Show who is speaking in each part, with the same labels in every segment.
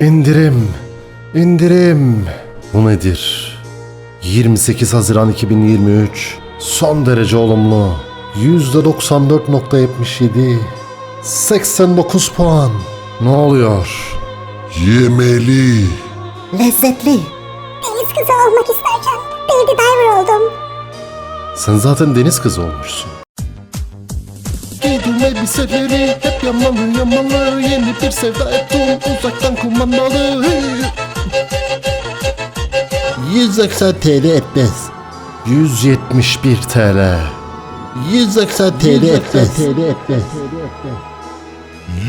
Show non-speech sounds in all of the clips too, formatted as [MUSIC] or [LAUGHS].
Speaker 1: İndirim. İndirim. Bu nedir? 28 Haziran 2023. Son derece olumlu. %94.77. 89 puan. Ne oluyor?
Speaker 2: Yemeli.
Speaker 3: Lezzetli.
Speaker 4: Deniz kızı olmak isterken baby diver oldum.
Speaker 1: Sen zaten deniz kızı olmuşsun.
Speaker 5: Giydim elbiseleri hep yamalı yamalı Yeni bir sevda ettim uzaktan kumandalı
Speaker 3: 190 TL etmez.
Speaker 1: 171 TL.
Speaker 3: 190 TL etmez.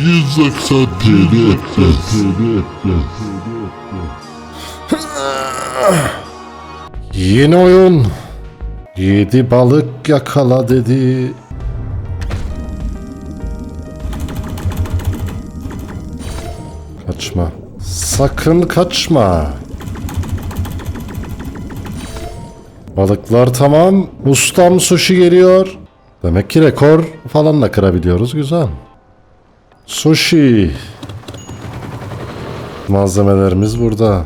Speaker 2: 180 TL etmez.
Speaker 1: Yeni oyun. Yedi balık yakala dedi. Kaçma. Sakın kaçma. Balıklar tamam. Ustam sushi geliyor. Demek ki rekor falan da kırabiliyoruz. Güzel. Sushi. Malzemelerimiz burada.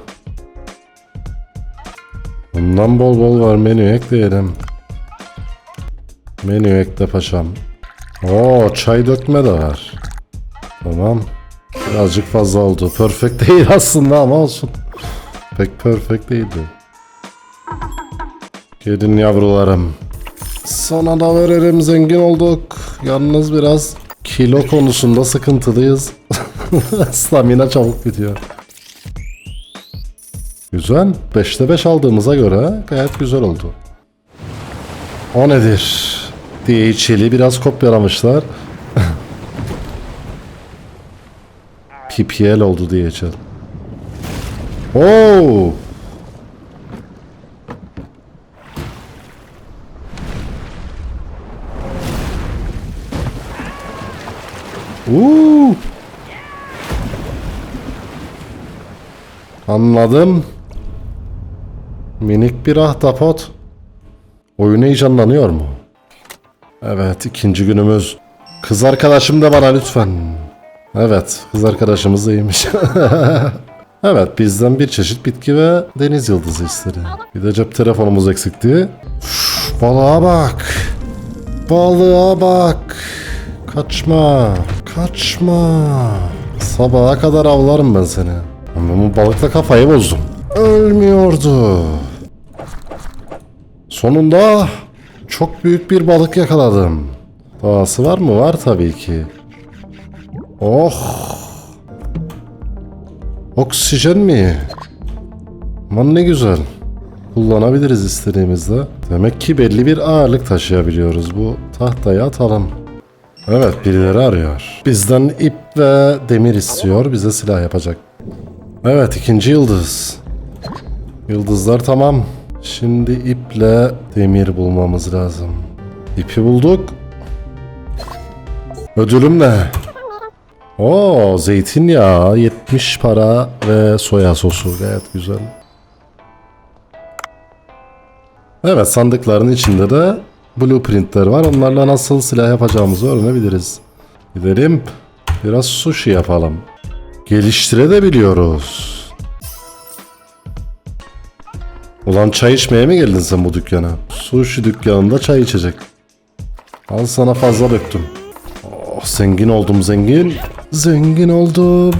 Speaker 1: Bundan bol bol var menü ekleyelim. Menü ekle paşam. Oo çay dökme de var. Tamam. Birazcık fazla oldu. Perfect [LAUGHS] değil aslında ama olsun. Pek perfect değildi. Gelin yavrularım. Sana da verelim zengin olduk. Yalnız biraz kilo konusunda sıkıntılıyız. [LAUGHS] Stamina çabuk bitiyor. Güzel. 5'te 5 aldığımıza göre gayet güzel oldu. O nedir? DHL'i biraz kopyalamışlar. PPL oldu DHL. Oo! Uuu! Anladım. Minik bir ahtapot. Oyun heyecanlanıyor mu? Evet ikinci günümüz. Kız arkadaşım da bana lütfen. Evet kız arkadaşımız da iyiymiş. [LAUGHS] evet bizden bir çeşit bitki ve deniz yıldızı istedi. Bir de cep telefonumuz eksikti. Üf, balığa bak. Balığa bak. Kaçma. Kaçma. Sabaha kadar avlarım ben seni. Ama bu balıkla kafayı bozdum. Ölmüyordu. Sonunda çok büyük bir balık yakaladım. Doğası var mı? Var tabii ki. Oh. Oksijen mi? Aman ne güzel. Kullanabiliriz istediğimizde. Demek ki belli bir ağırlık taşıyabiliyoruz. Bu tahtaya atalım. Evet birileri arıyor. Bizden ip ve demir istiyor. Bize silah yapacak. Evet ikinci yıldız. Yıldızlar tamam. Şimdi iple demir bulmamız lazım. İpi bulduk. Ödülüm ne? Oo zeytinyağı 70 para ve soya sosu gayet güzel. Evet sandıkların içinde de blueprintler var. Onlarla nasıl silah yapacağımızı öğrenebiliriz. Gidelim biraz sushi yapalım. Geliştirebiliyoruz. Ulan çay içmeye mi geldin sen bu dükkana? Sushi dükkanında çay içecek. Al sana fazla döktüm. Oh, zengin oldum zengin. Zengin oldum.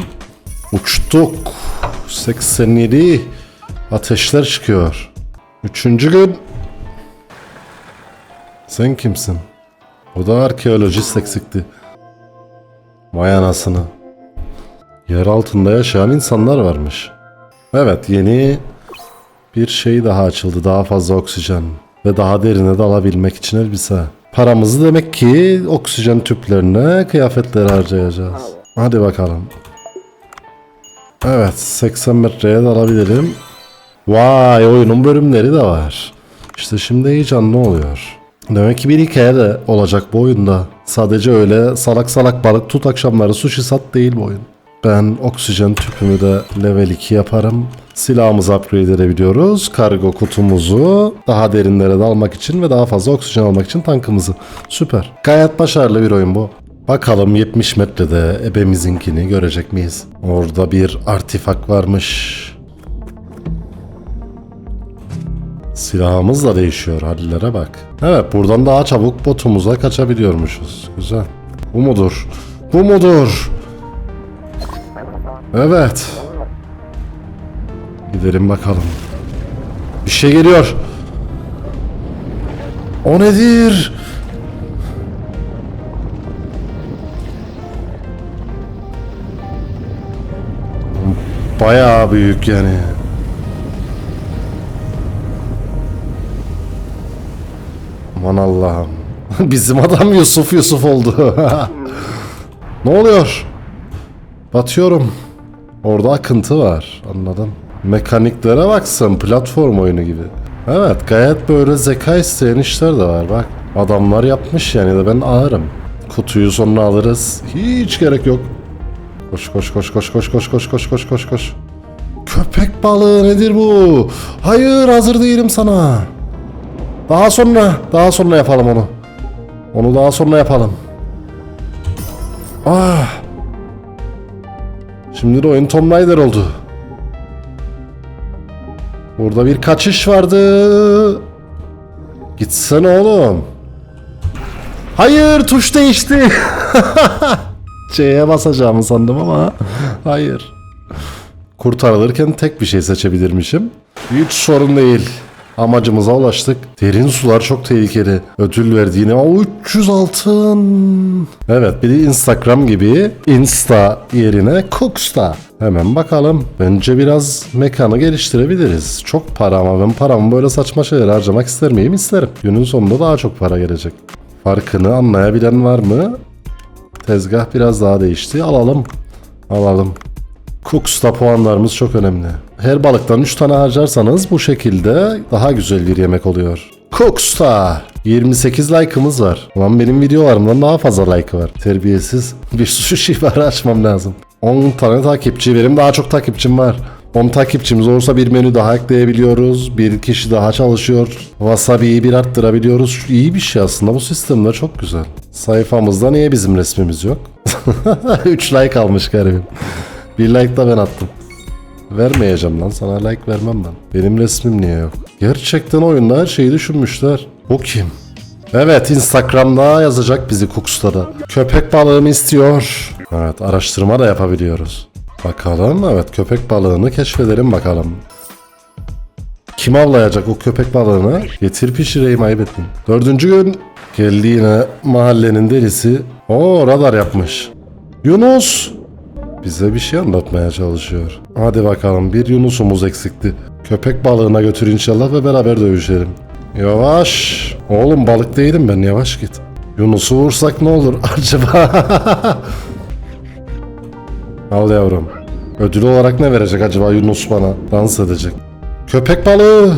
Speaker 1: Uçtuk. 87. Ateşler çıkıyor. Üçüncü gün. Sen kimsin? Bu da arkeolojist eksikti. Vay anasını. Yer altında yaşayan insanlar varmış. Evet yeni bir şey daha açıldı. Daha fazla oksijen ve daha derine dalabilmek için elbise. Paramızı demek ki oksijen tüplerine kıyafetlere harcayacağız. Hadi bakalım. Evet 80 metreye dalabilirim. Vay oyunun bölümleri de var. İşte şimdi heyecanlı oluyor. Demek ki bir hikaye de olacak bu oyunda. Sadece öyle salak salak balık tut akşamları sushi sat değil bu oyun. Ben oksijen tüpümü de level 2 yaparım. Silahımızı upgrade edebiliyoruz. Kargo kutumuzu daha derinlere dalmak için ve daha fazla oksijen almak için tankımızı. Süper. Gayet başarılı bir oyun bu. Bakalım 70 metrede ebemizinkini görecek miyiz? Orada bir artifak varmış. Silahımız da değişiyor hallere bak. Evet buradan daha çabuk botumuza kaçabiliyormuşuz. Güzel. Bu mudur? Bu mudur? Evet. Gidelim bakalım. Bir şey geliyor. O nedir? Bayağı büyük yani. Aman Allah'ım. [LAUGHS] Bizim adam Yusuf Yusuf oldu. [LAUGHS] ne oluyor? Batıyorum. Orada akıntı var. Anladım. Mekaniklere baksın. Platform oyunu gibi. Evet gayet böyle zeka isteyen işler de var bak. Adamlar yapmış yani de ben ağırım. Kutuyu sonra alırız. Hiç gerek yok. Koş koş koş koş koş koş koş koş koş koş koş. Köpek balığı nedir bu? Hayır hazır değilim sana. Daha sonra, daha sonra yapalım onu. Onu daha sonra yapalım. Ah. Şimdi de oyun Tomb Raider oldu. Burada bir kaçış vardı. Gitsene oğlum. Hayır tuş değişti. [LAUGHS] C'ye basacağımı sandım ama hayır. Kurtarılırken tek bir şey seçebilirmişim. Hiç sorun değil. Amacımıza ulaştık. Derin sular çok tehlikeli. Ödül verdiğine o 300 altın. Evet bir de Instagram gibi Insta yerine Cooksta. Hemen bakalım. Bence biraz mekanı geliştirebiliriz. Çok para ama ben paramı böyle saçma şeyler harcamak ister miyim? İsterim. Günün sonunda daha çok para gelecek. Farkını anlayabilen var mı? Tezgah biraz daha değişti. Alalım. Alalım. Cooks'ta puanlarımız çok önemli. Her balıktan 3 tane harcarsanız bu şekilde daha güzel bir yemek oluyor. Cooks'ta 28 like'ımız var. Ulan benim videolarımdan daha fazla like var. Terbiyesiz. Bir [LAUGHS] sushi barı açmam lazım. 10 tane takipçi. Benim daha çok takipçim var. 10 takipçimiz olursa bir menü daha ekleyebiliyoruz. Bir kişi daha çalışıyor. Wasabi'yi bir arttırabiliyoruz. İyi bir şey aslında. Bu sistemler çok güzel. Sayfamızda niye bizim resmimiz yok? [LAUGHS] 3 like almış garibim. Bir like da ben attım. Vermeyeceğim lan sana like vermem ben. Benim resmim niye yok? Gerçekten oyunda her şeyi düşünmüşler. Bu kim? Evet Instagram'da yazacak bizi Cooks'ta Köpek balığımı istiyor. Evet araştırma da yapabiliyoruz. Bakalım evet köpek balığını keşfedelim bakalım. Kim avlayacak o köpek balığını? Getir pişireyim ayıp. Dördüncü gün geldi yine mahallenin delisi. Oo radar yapmış. Yunus! Bize bir şey anlatmaya çalışıyor. Hadi bakalım bir Yunus'umuz eksikti. Köpek balığına götür inşallah ve beraber dövüşelim. Yavaş. Oğlum balık değilim ben yavaş git. Yunus'u vursak ne olur [LAUGHS] acaba? Al yavrum. Ödül olarak ne verecek acaba Yunus bana? Dans edecek. Köpek balığı.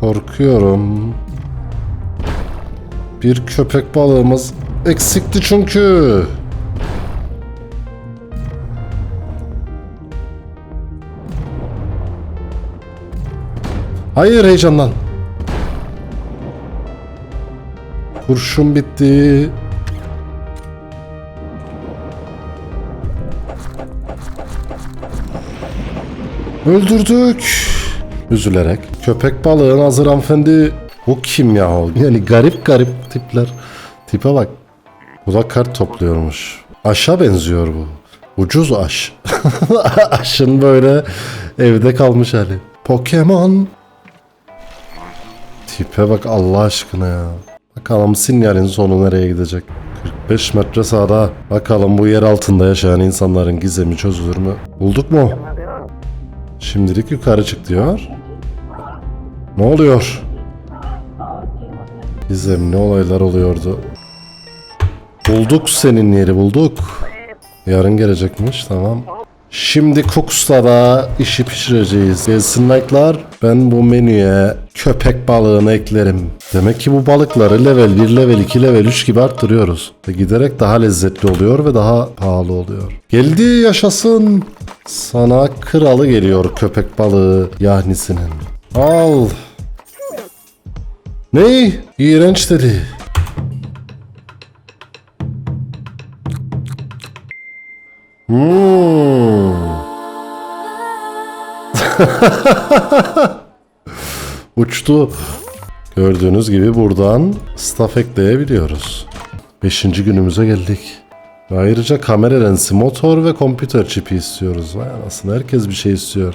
Speaker 1: Korkuyorum. Bir köpek balığımız eksikti çünkü. Hayır heyecandan. Kurşun bitti. Öldürdük. Üzülerek. Köpek balığın hazır hanımefendi. Bu kim ya? Yani garip garip tipler. Tipe bak. Bu da kart topluyormuş. Aşa benziyor bu. Ucuz aş. [LAUGHS] Aşın böyle evde kalmış hali. Pokemon. Tipe bak Allah aşkına ya. Bakalım sinyalin sonu nereye gidecek? 45 metre sağda. Bakalım bu yer altında yaşayan insanların gizemi çözülür mü? Bulduk mu? Şimdilik yukarı çık diyor. Ne oluyor? Gizemli olaylar oluyordu. Bulduk senin yeri bulduk. Yarın gelecekmiş tamam. Şimdi Cooks'ta da işi pişireceğiz. Gelsin like'lar. Ben bu menüye köpek balığını eklerim. Demek ki bu balıkları level 1, level 2, level 3 gibi arttırıyoruz. Ve giderek daha lezzetli oluyor ve daha pahalı oluyor. Geldi yaşasın. Sana kralı geliyor köpek balığı yahnisinin. Al. Ne? İğrenç dedi. Hmm. [LAUGHS] Uçtu. Gördüğünüz gibi buradan staff ekleyebiliyoruz. Beşinci günümüze geldik. Ayrıca kamera lensi, motor ve kompüter çipi istiyoruz. Vay anasını herkes bir şey istiyor.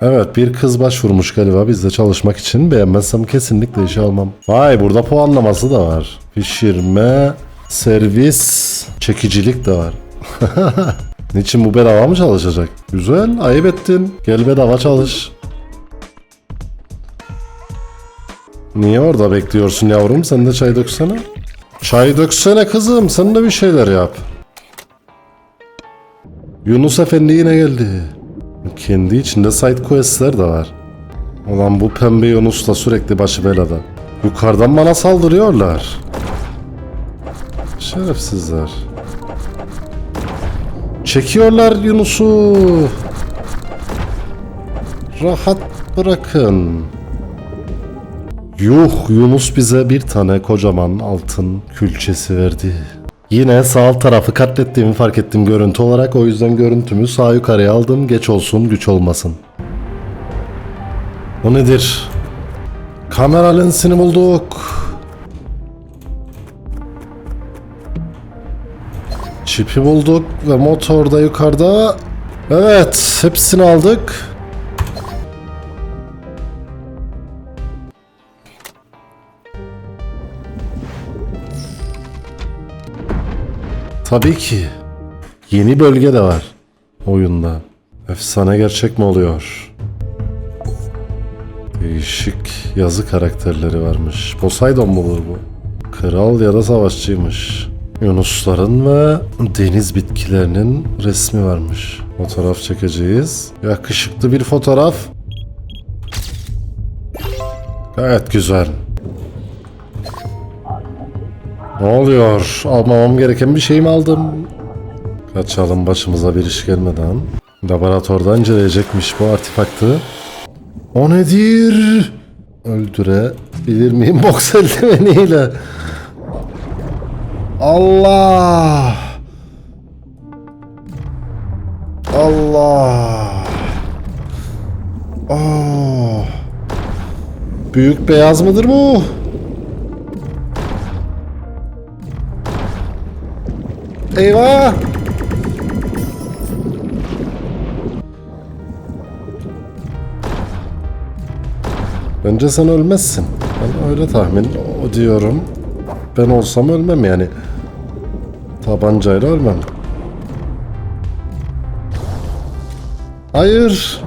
Speaker 1: Evet bir kız başvurmuş galiba bizde çalışmak için. Beğenmezsem kesinlikle işe almam. Vay burada puanlaması da var. Pişirme, servis, çekicilik de var. [LAUGHS] Niçin bu bedava mı çalışacak? Güzel, ayıp ettin. Gel bedava çalış. Niye orada bekliyorsun yavrum? Sen de çay döksene. Çay döksene kızım. Sen de bir şeyler yap. Yunus Efendi yine geldi. Kendi içinde side questler de var. Ulan bu pembe Yunus da sürekli başı belada. Yukarıdan bana saldırıyorlar. Şerefsizler. Çekiyorlar Yunus'u. Rahat bırakın. Yuh Yunus bize bir tane kocaman altın külçesi verdi. Yine sağ tarafı katlettiğimi fark ettim görüntü olarak o yüzden görüntümü sağ yukarıya aldım geç olsun güç olmasın. O nedir? Kamera lensini bulduk. Çipi bulduk ve motor da yukarıda. Evet hepsini aldık. Tabii ki. Yeni bölge de var oyunda. Efsane gerçek mi oluyor? Değişik yazı karakterleri varmış. Poseidon mudur bu? Kral ya da savaşçıymış. Yunusların ve deniz bitkilerinin resmi varmış. Fotoğraf çekeceğiz. Yakışıklı bir fotoğraf. Gayet güzel. Ne oluyor? Almamam gereken bir şey mi aldım? Kaçalım başımıza bir iş gelmeden. Laboratuvarda inceleyecekmiş bu artefaktı. O nedir? Öldürebilir miyim [LAUGHS] boks eldiveniyle? Allah! Allah! Oh! Büyük beyaz mıdır bu? Eyvah! Bence sen ölmezsin. Ben öyle tahmin o diyorum. Ben olsam ölmem yani. Tabancayla ölmem. Hayır.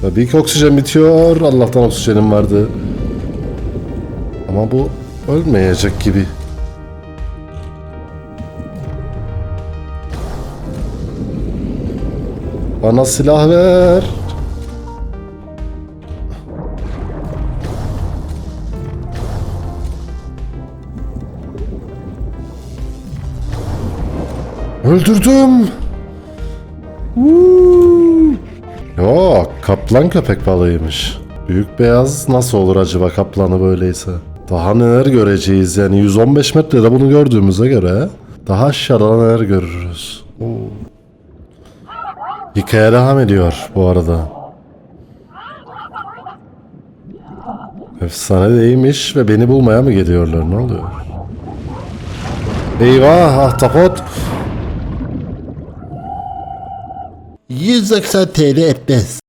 Speaker 1: Tabii ki oksijen bitiyor. Allah'tan oksijenim vardı. Ama bu ölmeyecek gibi. Bana silah ver. Öldürdüm. Woo! Yok, kaplan köpek balığıymış. Büyük beyaz nasıl olur acaba kaplanı böyleyse? Daha neler göreceğiz yani 115 metrede bunu gördüğümüze göre daha aşağıda neler görürüz. Hikaye devam ediyor bu arada. Efsane değilmiş ve beni bulmaya mı geliyorlar ne oluyor? Eyvah ahtapot.
Speaker 3: 190 TL etmez.